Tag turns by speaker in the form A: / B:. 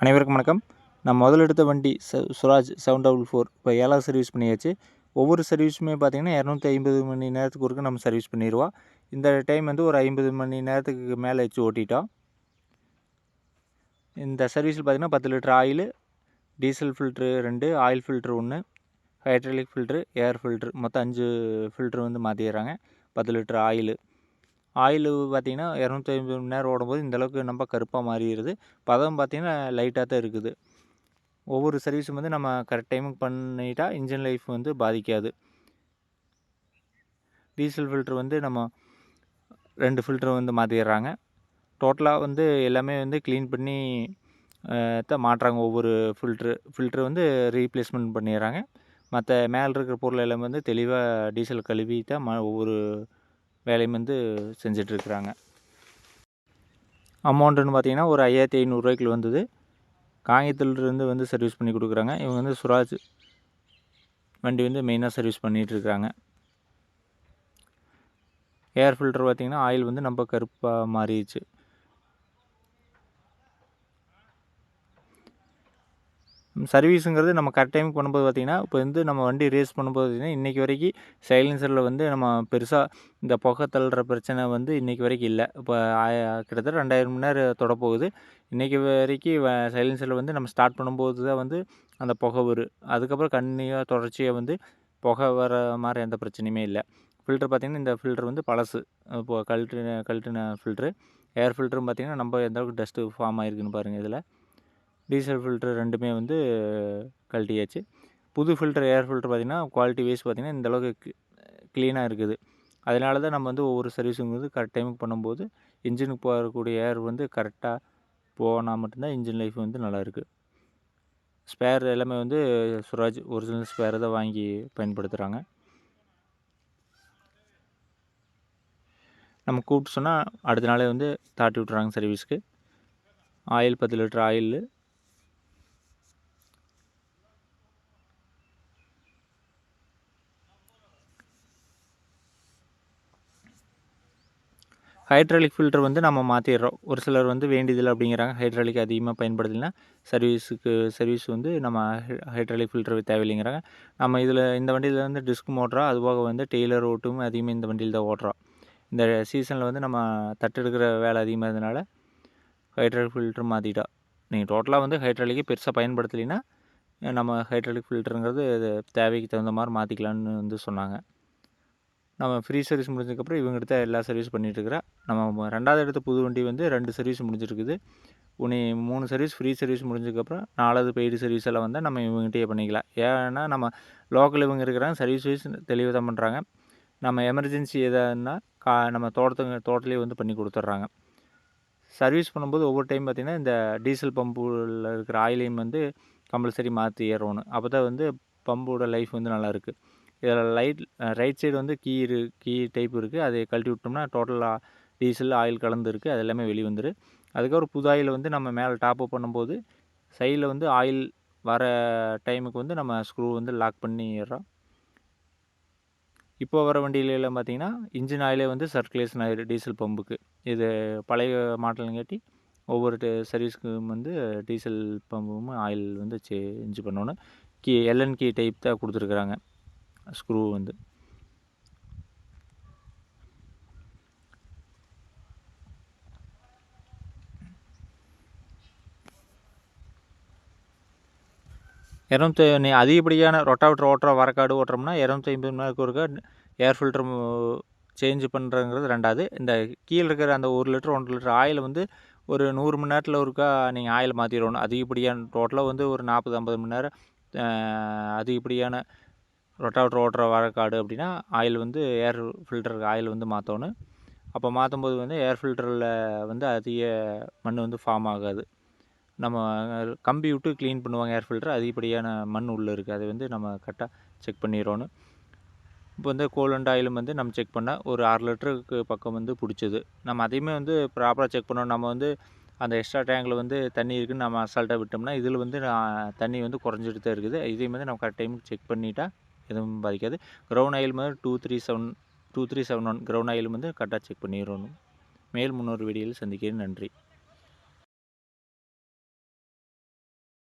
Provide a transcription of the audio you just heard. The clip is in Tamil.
A: அனைவருக்கும் வணக்கம். நான் முதல்ல எடுத்த வண்டி சுராஜ் செவன் டபுள் ஃபோர் இப்போ ஏழாவது சர்வீஸ் பண்ணியாச்சு. ஒவ்வொரு சர்வீஸுமே பார்த்திங்கன்னா இரநூத்தி ஐம்பது மணி நேரத்துக்கு ஒருக்க நம்ம சர்வீஸ் பண்ணிடுவோம் இந்த டைம் வந்து ஒரு ஐம்பது மணி நேரத்துக்கு மேலே வச்சு ஓட்டிட்டோம். இந்த சர்வீஸில் பார்த்திங்கன்னா பத்து லிட்டர் ஆயில் டீசல் ஃபில்ட்ரு ரெண்டு ஆயில் ஃபில்ட்ரு ஒன்று ஹைட்ராலிக் ஃபில்ட்ரு ஏர் ஃபில்ட்ரு மொத்தம் அஞ்சு ஃபில்ட்ரு வந்து மாற்றிடுறாங்க பத்து லிட்டர் ஆயில். ஆயில் பார்த்திங்கன்னா இரநூத்தி ஐம்பது மணி நேரம் ஓடும்போது இந்தளவுக்கு நம்ம கருப்பாக மாறிடுது. பதம் பார்த்திங்கன்னா லைட்டாக தான் இருக்குது. ஒவ்வொரு சர்வீஸும் வந்து நம்ம கரெக்ட் டைமுக்கு பண்ணிட்டா இன்ஜின் லைஃப் வந்து பாதிக்காது. டீசல் ஃபில்ட்ரு வந்து நம்ம ரெண்டு ஃபில்ட்ரு வந்து மாற்றிடுறாங்க டோட்டலாக வந்து எல்லாமே வந்து க்ளீன் பண்ணி தான் மாட்டுறாங்க ஒவ்வொரு ஃபில்ட்ரு ஃபில்ட்ரு வந்து ரீப்ளேஸ்மெண்ட் பண்ணிடுறாங்க. மற்ற மேலே இருக்கிற பொருள் எல்லாமே வந்து தெளிவாக டீசல் கழுவி தான் ம ஒவ்வொரு வேலையும் வந்து செஞ்சிட்ருக்குறாங்க. அமௌண்ட்டுன்னு பார்த்தீங்கன்னா ஒரு ஐயாயிரத்தி ஐநூறுரூவாய்க்குள்ள வந்தது. காங்கத்திலிருந்து வந்து சர்வீஸ் பண்ணி கொடுக்குறாங்க. இவங்க வந்து சுராஜ் வண்டி வந்து மெயினாக சர்வீஸ் பண்ணிகிட்ருக்குறாங்க ஏர் ஃபில்டர் பார்த்திங்கன்னா ஆயில் வந்து நம்ம கருப்பாக மாறிடுச்சு. சர்வீஸுங்கிறது நம்ம கரெக்ட் டைமுக்கு பண்ணும்போது பார்த்திங்கன்னா இப்போ வந்து நம்ம வண்டி ரேஸ் பண்ணும்போது பார்த்திங்கன்னா இன்றைக்கி வரைக்கும் சைலன்சரில் வந்து நம்ம பெருசாக இந்த புகை தள்ளுற பிரச்சனை வந்து இன்றைக்கி வரைக்கும் இல்லை. இப்போ கிட்டத்தட்ட ரெண்டாயிரம் மணி நேரம் தொடப்போகுது. இன்றைக்கி வரைக்கும் சைலன்சரில் வந்து நம்ம ஸ்டார்ட் பண்ணும்போது தான் வந்து அந்த புகை வரும் அதுக்கப்புறம் கண்ணியாக தொடர்ச்சியாக வந்து புகை வர மாதிரி எந்த பிரச்சனையுமே இல்லை. ஃபில்ட்ரு பார்த்திங்கன்னா இந்த ஃபில்ட்ரு வந்து பழசு. இப்போ கழட்டு கழட்டின ஃபில்ட்ரு ஏர் ஃபில்ட்ரும் பார்த்திங்கன்னா நம்ம எந்த அளவுக்கு டஸ்ட்டு ஃபார்ம் ஆகிருக்குன்னு பாருங்கள் இதில். டீசல் ஃபில்ட்ரு ரெண்டுமே வந்து கழட்டியாச்சு. புது ஃபில்டர் ஏர் ஃபில்ட்ரு பார்த்திங்கன்னா குவாலிட்டி வைஸ் பார்த்திங்கன்னா இந்தளவுக்கு க்ளீனாக இருக்குது. அதனால தான் நம்ம வந்து ஒவ்வொரு சர்வீஸும் வந்து கரெக்ட் டைமுக்கு பண்ணும்போது இன்ஜினுக்கு போகக்கூடிய ஏர் வந்து கரெக்டாக போனால் மட்டும்தான் இன்ஜின் லைஃப் வந்து நல்லாயிருக்கு ஸ்பேர் எல்லாமே வந்து சுராஜ் ஒரிஜினல் ஸ்பேர் தான் வாங்கி பயன்படுத்துகிறாங்க நம்ம கூப்பிட்டு சொன்னால் அடுத்த நாளே வந்து தாட்டி விட்றாங்க சர்வீஸ்க்கு ஆயில் பத்து லிட்டர் ஆயில் ஹைட்ராலிக் ஃபில்டர் வந்து நம்ம மாற்றிடுறோம் ஒரு சிலர் வந்து வேண்டியதில்லை அப்படிங்கிறாங்க. ஹைட்ராலிக் அதிகமாக பயன்படுத்தலைன்னா சர்வீஸுக்கு சர்வீஸ் வந்து நம்ம ஹைட்ராலிக் ஃபில்டர் தேவையில்லைங்கிறாங்க. நம்ம இதில் இந்த வண்டியில் வந்து டிஸ்க் ஓட்டுறோம் அதுபோக வந்து டெய்லர் ஓட்டும் அதிகமாக இந்த வண்டியில் தான் ஓட்டுறோம். இந்த சீசனில் வந்து நம்ம தட்டெடுக்கிற வேலை அதிகமாக இருந்தனால ஹைட்ராலிக் ஃபில்டர் மாற்றிட்டோம் நீங்கள் டோட்டலாக வந்து ஹைட்ராலிக்கே பெருசாக பயன்படுத்தலைன்னா நம்ம ஹைட்ராலிக் ஃபில்டருங்கிறது தேவைக்கு தகுந்த மாதிரி மாற்றிக்கலான்னு வந்து சொன்னாங்க. நம்ம ஃப்ரீ சர்வீஸ் முடிஞ்சதுக்கப்புறம் இவங்ககிட்ட எல்லா சர்வீஸ் பண்ணிகிட்ருக்குறேன் நம்ம ரெண்டாவது இடத்து புது வண்டி வந்து ரெண்டு சர்வீஸ் முடிஞ்சிருக்குது. உனி மூணு சர்வீஸ் ஃப்ரீ சர்வீஸ் முடிஞ்சதுக்கப்புறம் நாலாவது பெய்டு சர்வீஸ் எல்லாம் வந்தால் நம்ம இவங்ககிட்டயே பண்ணிக்கலாம். ஏன்னா நம்ம லோக்கல் இவங்க இருக்கிறாங்க சர்வீஸ் வைஸ் தெளிவாக தான் பண்ணுறாங்க நம்ம எமர்ஜென்சி எதாதுன்னா கா நம்ம தோட்டத்துங்க தோட்டலேயே வந்து பண்ணி கொடுத்துட்றாங்க. சர்வீஸ் பண்ணும்போது ஒவ்வொரு டைம் பார்த்திங்கன்னா இந்த டீசல் பம்பில் இருக்கிற ஆயிலையும் வந்து கம்பல்சரி மாற்றி ஏறணும். அப்போ தான் வந்து பம்போட லைஃப் வந்து நல்லாயிருக்கு இதில் லைட் ரைட் சைடு வந்து கீ இரு கீ டைப் இருக்குது அதை கழட்டி விட்டோம்னா டோட்டலாக டீசல் ஆயில் கலந்து இருக்குது அது எல்லாமே வெளியே வந்துடும் அதுக்கப்புறம் புது ஆயில் வந்து நம்ம மேலே டாப் அப் பண்ணும்போது சைடில் வந்து ஆயில் வர டைமுக்கு வந்து நம்ம ஸ்க்ரூ வந்து லாக் பண்ணிடுறோம். இப்போ வர வண்டியிலலாம் பார்த்திங்கன்னா இன்ஜின் ஆயிலே வந்து சர்க்குலேஷன் ஆகிடும் டீசல் பம்புக்கு. இது பழைய மாடலுங்காட்டி ஒவ்வொரு சர்வீஸ்க்கும் வந்து டீசல் பம்பும் ஆயில் வந்து சேஞ்ச் பண்ணணும். Key L N key type தான் கொடுத்துருக்குறாங்க. ஸ்க்ரூ வந்து. இரநூத்தி நீ அதிகப்படியான ரொட்டாவிட்டர் ஓட்டுற வரக்காடு ஓட்டுறோம்னா இரநூத்தி ஐம்பது மணி நேரத்துக்கு ஒருக்கா ஏர் ஃபில்டர் சேஞ்ச் பண்ணுறங்கிறது ரெண்டாவது. இந்த கீழே இருக்கிற அந்த ஒரு லிட்டர் ஒன்றரை லிட்டர் ஆயில் வந்து ஒரு நூறு மணி நேரத்தில் ஒருக்கா நீங்கள் ஆயில் மாற்றிடணும் அதிகப்படியான டோட்டலாக வந்து ஒரு நாற்பது ஐம்பது மணி நேரம் அதிகப்படியான ரொட்டாவேட்டர் ஓட்டுற வரக்காடு அப்படின்னா ஆயில் வந்து ஏர் ஃபில்டருக்கு ஆயில் வந்து மாற்றணும் அப்போ மாற்றும் போது வந்து ஏர் ஃபில்டரில் வந்து அதிக மண் வந்து ஃபார்ம் ஆகாது. நம்ம கம்பி விட்டு க்ளீன் பண்ணுவாங்க ஏர் ஃபில்டர் அதிகப்படியான மண் உள்ளே இருக்குது அதை வந்து நம்ம கரெக்டாக செக் பண்ணிடணும். இப்போ வந்து கோலண்ட் ஆயிலும் வந்து நம்ம செக் பண்ணால் ஒரு ஆறு லிட்டருக்கு பக்கம் வந்து பிடிச்சது. நம்ம அதையுமே வந்து ப்ராப்பராக செக் பண்ணணும். நம்ம வந்து அந்த எக்ஸ்ட்ரா டேங்கில் வந்து தண்ணி இருக்குதுன்னு நம்ம அசால்ட்டாக விட்டோம்னா இதில் வந்து தண்ணி வந்து குறைஞ்சிட்டு தான் இருக்குது. இதையும் வந்து நம்ம கரெக்ட் டைமுக்கு செக் பண்ணிட்டா எதுவும் பாதிக்காது. க்ரௌண்ட் ஆயில் வந்து two three seven two three seven one ground oil வந்து கரெக்டாக செக் பண்ணிடணும். மேல் முன்னோர் வீடியோவில் சந்திக்கிறேன். நன்றி.